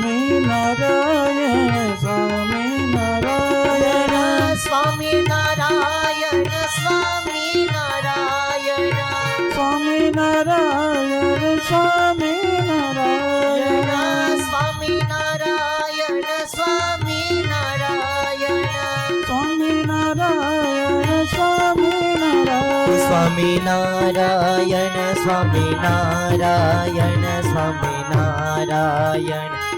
ಸ್ವಾಮಿ ನಾರಾಯಣ ಸ್ವಾಮಿ ನಾರಾಯಣ ಸ್ವಾಮಿ ನಾರಾಯಣ ಸ್ವಾಮಿ ನಾರಾಯಣ ಸ್ವಾಮಿ ನಾರಾಯಣ ಸ್ವಾಮಿ ನಾರಾಯಣ ಸ್ವಾಮಿ ನಾರಾಯಣ ಸ್ವಾಮಿ ನಾರಾಯಣ ಸ್ವಾಮಿ ನಾರಾಯಣ ಸ್ವಾಮಿ ನಾರಾಯಣ ಸ್ವಾಮಿ ನಾರಾಯಣ ಸ್ವಾಮಿ ನಾರಾಯಣ ಸ್ವಾಮಿ ನಾರಾಯಣ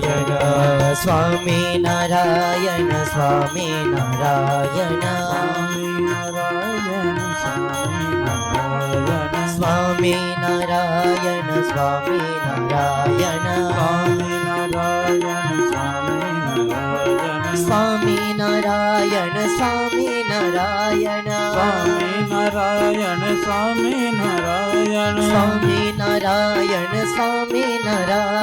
સ્વામી નારાયણ સ્વામી નારાયણ સ્વામી નારાયણ સ્વામી નારાયણ સ્વામી નારાયણ સ્વામી નારાયણ સ્વામી નારાયણ સ્વામી નારાયણ સ્વામિનારાયણ સ્વામિનારાયણ સ્વામિનારાયણ સ્વામિનારાયણ સ્વામિનારાયણ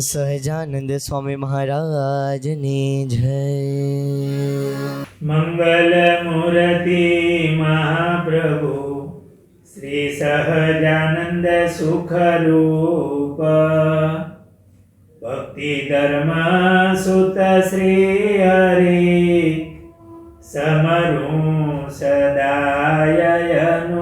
સહજાનંદ સ્વામી મહારાજની જય. મંગલમૂર્તિ મહાપ્રભુ, શ્રી સહજાનંદ સુખરૂપ. ભક્તિ ધર્મ સુત શ્રી હરિ, સમરું સદાયનુપ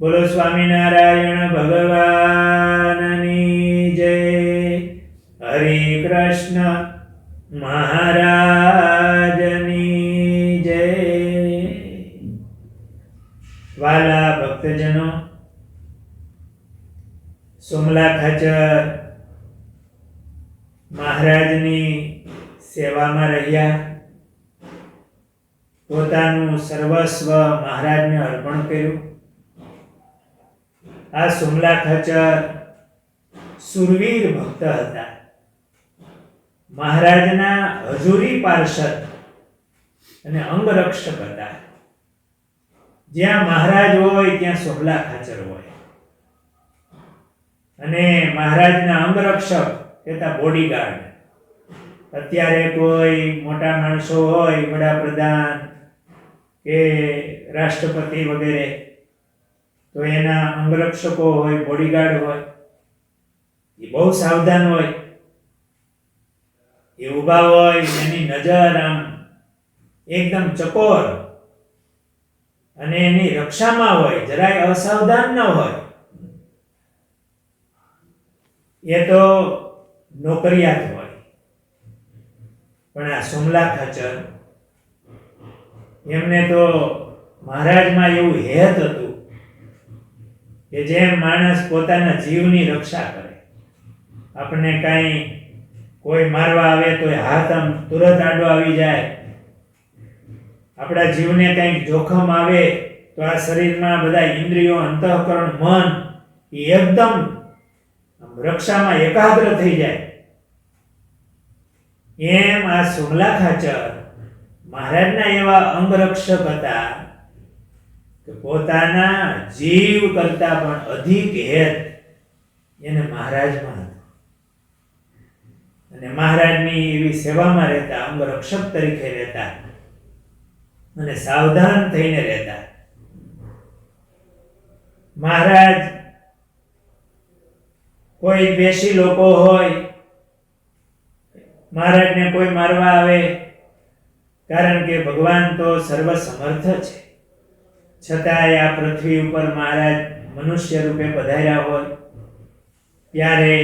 બોલો સ્વામિનારાયણ ભગવાનની જય. હરે કૃષ્ણ મહારાજની જય. વાલા ભક્તજનો, સોમલા ખાચર મહારાજની સેવામાં રહ્યા. પોતાનું સર્વસ્વ મહારાજને અર્પણ કર્યું. આ સુમલા ખચર સુરવીર ભક્ત હતા. મહારાજના હજુરી પાર્ષદ અને અંગરક્ષક હતા. જ્યાં મહારાજ હોય, ત્યાં સુમલા ખચર હોય. અને મહારાજના અંગરક્ષક કહેતા બોડીગાર્ડ અત્યારે કોઈ મોટા માણસો હોય, વડાપ્રધાન કે રાષ્ટ્રપતિ વગેરે તો એના અંગરક્ષકો હોય બોડીગાર્ડ હોય, એ બહુ સાવધાન હોય. એ ઊભા હોય, એની નજર આમ એકદમ ચકોર. અને એની રક્ષામાં હોય, જરાય અસાવધાન ન હોય. એ તો નોકરિયાત હોય. પણ આ સોમલા ખચર. એમને તો મહારાજમાં એવું હેત હતું કે જેમ માણસ પોતાના જીવની રક્ષા કરે. આપણને કાંઈ કોઈ મારવા આવે તો હાથ આમ તુરંત આડો આવી જાય. આપણા જીવને કંઈક જોખમ આવે તો આ શરીરમાં બધા ઇન્દ્રિયો, અંતઃકરણ, મન એ એકદમ રક્ષામાં એકાગ્ર થઈ જાય. એમ આ સોમલા ખાચર મહારાજના એવા અંગરક્ષક હતા કે પોતાના જીવ કરતા પણ અધિક હેત એને મહારાજમાં હતો. અને મહારાજની એવી સેવામાં રહેતા, અંગરક્ષક તરીકે રહેતા અને સાવધાન થઈને રહેતા. મહારાજ કોઈ બેસી લોકો હોય, મહારાજને કોઈ મારવા આવે, કારણ કે ભગવાન તો સર્વસમર્થ છે. છતાંય આ પૃથ્વી ઉપર મહારાજ મનુષ્ય રૂપે પધાર્યા હોય, ત્યારે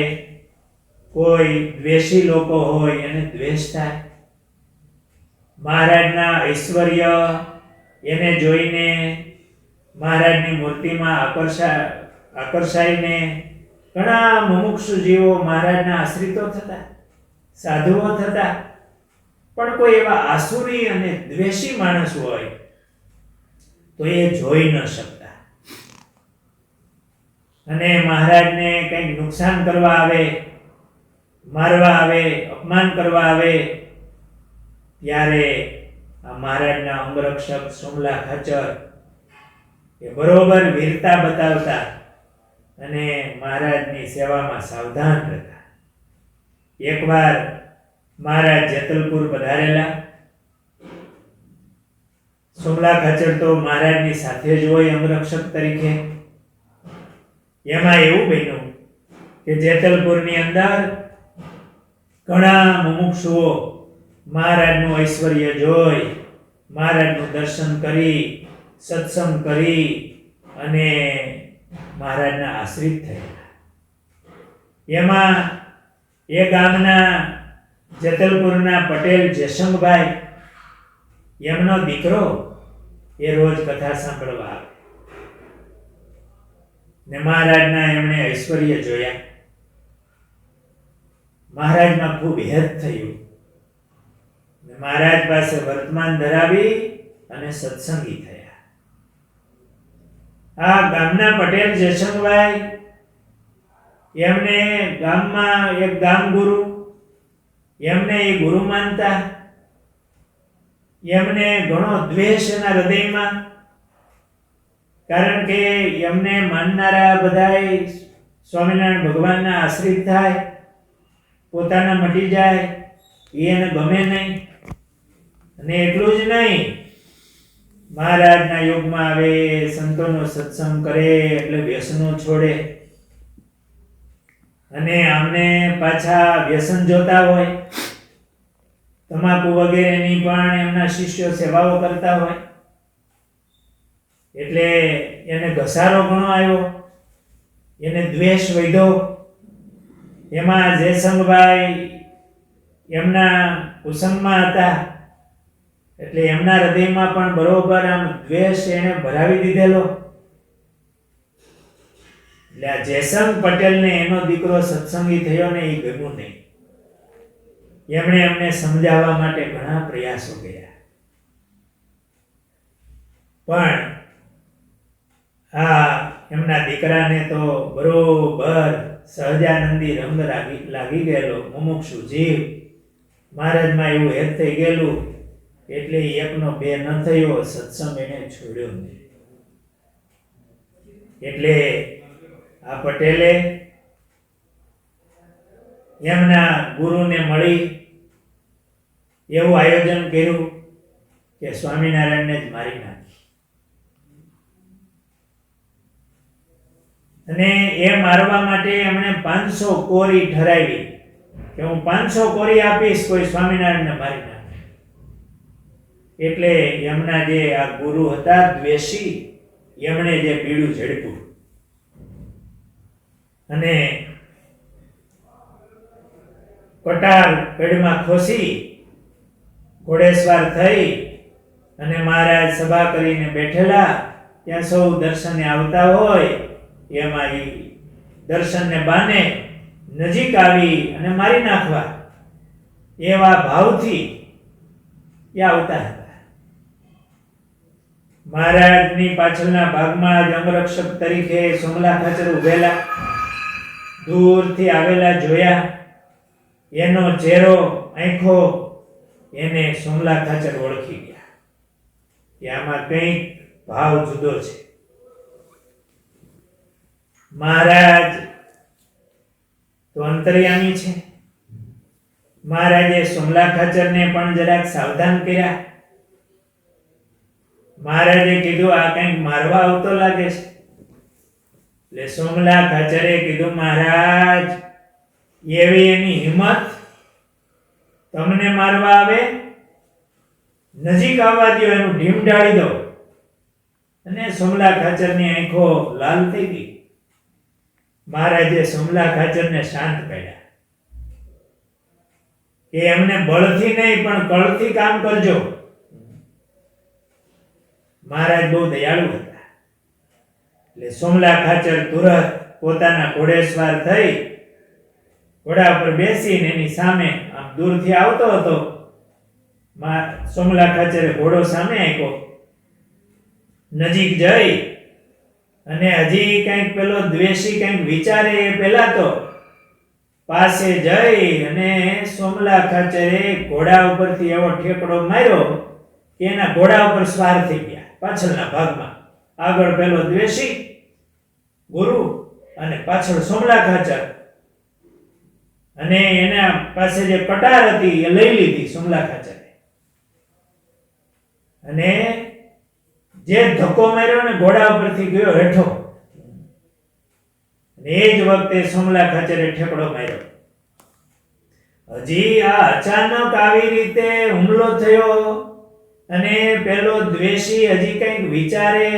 કોઈ દ્વેષી લોકો હોય એને દ્વેષ થાય. મહારાજના ઐશ્વર્ય એને જોઈને મહારાજની મૂર્તિમાં આકર્ષા, આકર્ષાઈને ઘણા મુમુક્ષુ જીવો મહારાજના આશ્રિતો થતા, સાધુઓ થતા. પણ કોઈ એવા આસુરી અને દ્વેષી માણસ હોય તો એ જોઈ ન શકતા. અને મહારાજને કંઈક નુકસાન કરવા આવે, મારવા આવે, અપમાન કરવા આવે, ત્યારે આ મહારાજના અંગરક્ષક સોમલા ખચર એ બરોબર વીરતા બતાવતા અને મહારાજની સેવામાં સાવધાન રહેતા. એકવાર મહારાજ જેતલપુર પધારેલા. સોમલા ખાચર તો મહારાજની સાથે જ હોય અંગરક્ષક તરીકે. એમાં એવું બન્યું કે જેતલપુરની અંદર ઘણા મુમુક્ષુઓ મહારાજનું ઐશ્વર્ય જોઈ, મહારાજનું દર્શન કરી, સત્સંગ કરી અને મહારાજના આશ્રિત થયેલા. એમાં એ ગામના જેતલપુરના પટેલ જયશંકભાઈ એમનો દીકરો એ રોજ કથા સાંભળવા આવે. ને મહારાજના એમણે ઐશ્વર્ય જોયા. મહારાજમાં ખૂબ હેત થયું. ને મહારાજ પાસે વર્તમાન ધરાવી અને સત્સંગી થયા. આ ગામના પટેલ જયશંકભાઈ એમને ગામમાં એક ગામ ગુરુ એમને એ ગુરુ માનતા. એમને ઘણો દ્વેષ એના હૃદયમાં. કારણ કે એમને માનનારા બધા સ્વામિનારાયણ ભગવાનના આશ્રિત થાય, પોતાના મટી જાય, એ એને ગમે નહીં. અને એટલું જ નહીં, મહારાજના યોગમાં આવે, સંતોનો સત્સંગ કરે, એટલે વ્યસનો છોડે. અને આમને પાછા વ્યસન જોતા હોય. તમાકુ વગેરેની પણ એમના શિષ્યો સેવાઓ કરતા હોય. એટલે એને ઘસારો ઘણો આવ્યો. એને દ્વેષ વધ્યો. એમાં જયસંગભાઈ એમના કુસંગમાં હતા. એટલે એમના હૃદયમાં પણ બરોબર આમ દ્વેષ એને ભરાવી દીધેલો. એટલે આ જયસંગ પટેલને એનો દીકરો સત્સંગી થયો ને એ ગમ્યું નહીં. એમણે એમને સમજાવવા માટે ઘણા પ્રયાસો કર્યા. પણ આ એમના દીકરાને તો બરોબર સહજાનંદી રંગ લાગી લાગી ગયેલો. મુમુક્ષુ જીવ, મહારાજમાં એવું હેત થઈ ગયેલું એટલે એકનો બે ન થયો, સત્સંગ એને છોડ્યો નહીં. એટલે આ પટેલે એમના ગુરુને મળી એવું આયોજન કર્યું કે સ્વામિનારાયણને જ મારી નાખી. અને એ મારવા માટે એમણે પાંચસો કોરી ઠરાવી કે હું પાંચસો કોરી આપીશ, કોઈ સ્વામિનારાયણને મારી નાખે. એટલે એમના જે આ ગુરુ હતા, દ્વેષી, એમણે જે પીળું ઝડપ્યું. અને કટાર પેડમાં ખોસી, ઘોડેસવાર થઈ અને મહારાજ સભા કરીને બેઠેલા. ત્યાં સૌ દર્શને આવતા હોય એમાં એ દર્શનને બાને નજીક આવી અને મારી નાખવા એવા ભાવથી એ આવતા હતા. મહારાજની પાછળના ભાગમાં જ અંગરક્ષક તરીકે સોમલા ખાચર ઉભેલા. દૂરથી આવેલા જોયા. એનો ચહેરો, આંખો, એને સોમલા ખાચર ઓળખી ગયા. કે આમાં કંઈક ભાવ જુદો છે. મહારાજ, તો અંતર્યામી છે. મહારાજે સોમલા ખાચરને પણ જરાક સાવધાન કર્યા. મહારાજે કીધું, આ કંઈક મારવા આવતો લાગે છે. એટલે સોમલા ખાચરે કીધું, મહારાજ એવી એની હિંમત તમને મારવા આવે, નજીક આવવા દો એનું ઢીમ ઢાળી દો. અને સોમલા ખાચરની આંખો લાલ થઈ ગઈ. મહારાજે સોમલા ખાચરને શાંત કર્યા. કે એમને બળથી નહીં, પણ કળથી કામ કરજો. મહારાજ બહુ દયાળુ હતા. એટલે સોમલા ખાચર તુરત પોતાના ઘોડેસવાર થઈ ઘોડા ઉપર બેસીને એની સામે આમ દૂરથી આવતો હતો, મા- સોમલા ખાચરે ઘોડો સામે આપ્યો નજીક જઈ અને હજી કંઈક પેલો દ્વેષી કંઈક વિચારે એ પહેલા તો. પાસે જઈ અને સોમલા ખાચરે ઘોડા ઉપરથી એવો ઠેકડો માર્યો કે એના ઘોડા ઉપર સ્વાર થઈ ગયા પાછળના ભાગમાં. આગળ પેલો દ્વેષી, ગુરુ અને પાછળ સોમલા ખાચર. અને એના પાસે જે પટાર હતી, એ લઈ લીધી સુમલા ખાચરે. અને જે ધક્કો માર્યો ને ઘોડા ઉપરથી ગયો હેઠો. એ જ વખતે સુમલા ખાચરે ઠેકડો માર્યો. હજી આ અચાનક આવી રીતે હુમલો થયો અને પેલો દ્વેષી હજી કંઈક વિચારે,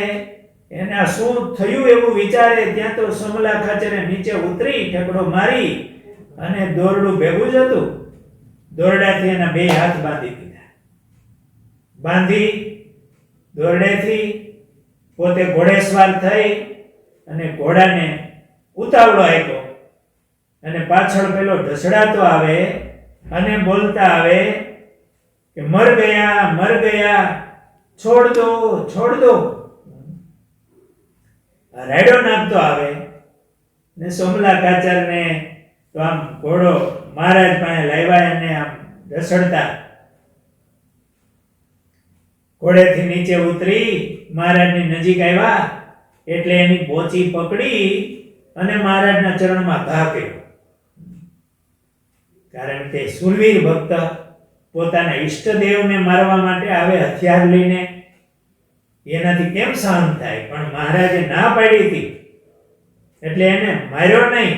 એને શું થયું એવું વિચારે, ત્યાં તો સમલા ખાચરે નીચે ઉતરી ઠેકડો મારી અને દોરડું ભેગું જ હતું. દોરડાથી એના બે હાથ બાંધી દીધા. બાંધી દોરડેથી પોતે ઘોડેસવાર થઈ અને ઘોડાને ઉતાવળો આપ્યો. અને પાછળ પેલો ઢસડાતો આવે અને બોલતા આવે કે, મર ગયા મર ગયા છોડ દો છોડ દો રેડો નાખતો આવે ને સોમલા કાચરને તો આમ ઘોડો મહારાજ પાસે લાવ્યા અને આમ ઢસડતા ઘોડેથી નીચે ઉતરી મહારાજની નજીક આવ્યા, એટલે એની પોચી પકડી અને મહારાજના ચરણમાં ઘા કર્યો. કારણ કે સુરવીર ભક્ત પોતાના ઈષ્ટદેવને મારવા માટે આવે હથિયાર લઈને એનાથી કેમ સહન થાય? પણ મહારાજે ના પાડી હતી. એટલે એને માર્યો નહીં.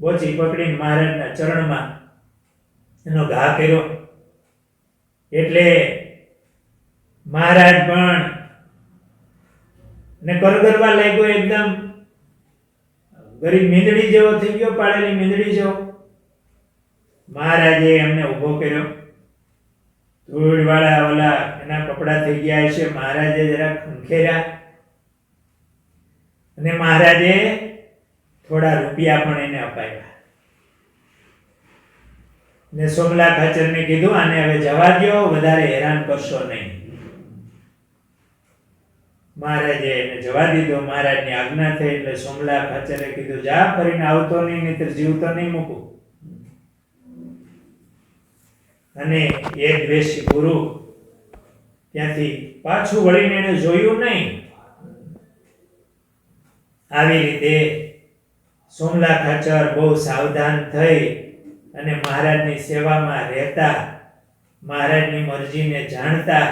બોચી પકડીને મહારાજના ચરણમાં એનો ઘા કર્યો. એટલે મહારાજ પણ ને કરગરવા લાગ્યો એકદમ. ગરીબ મીંદડી જેવો થઈ ગયો પાડેલી મીંદડી જેવો. મહારાજે એમને ઊભો કર્યો. ધૂળવાળા ઓલા એના કપડા થઈ ગયા છે મહારાજે જરા ખંખેર્યા. અને મહારાજે થોડા રૂપિયા પણ એને અપાયા. ને સોમલા ખાચરને કીધું, આને હવે જવા દ્યો, વધારે હેરાન કરશો નહીં. મહારાજે એને જવા દીધો, મહારાજની આજ્ઞા થઈ એટલે સોમલા ખાચરે કીધું, જા ફરીને આવતો નહીં નહીં જીવતો નહીં મૂકું. અને એ દ્વેષી ગુરુ ત્યાંથી પાછું વળીને એને જોયું નહીં. આવી રીતે સોમલા ખાચર બહુ સાવધાન થઈ અને મહારાજની સેવામાં રહેતા, મહારાજની મરજીને જાણતા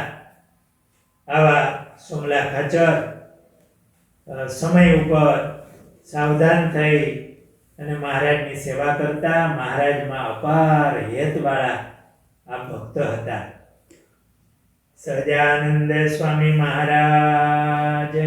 આવા સોમલા ખાચર સમય ઉપર સાવધાન થઈ અને મહારાજની સેવા કરતા મહારાજમાં અપાર હેતવાળા આ ભક્ત હતા. સહજાનંદ સ્વામી મહારાજની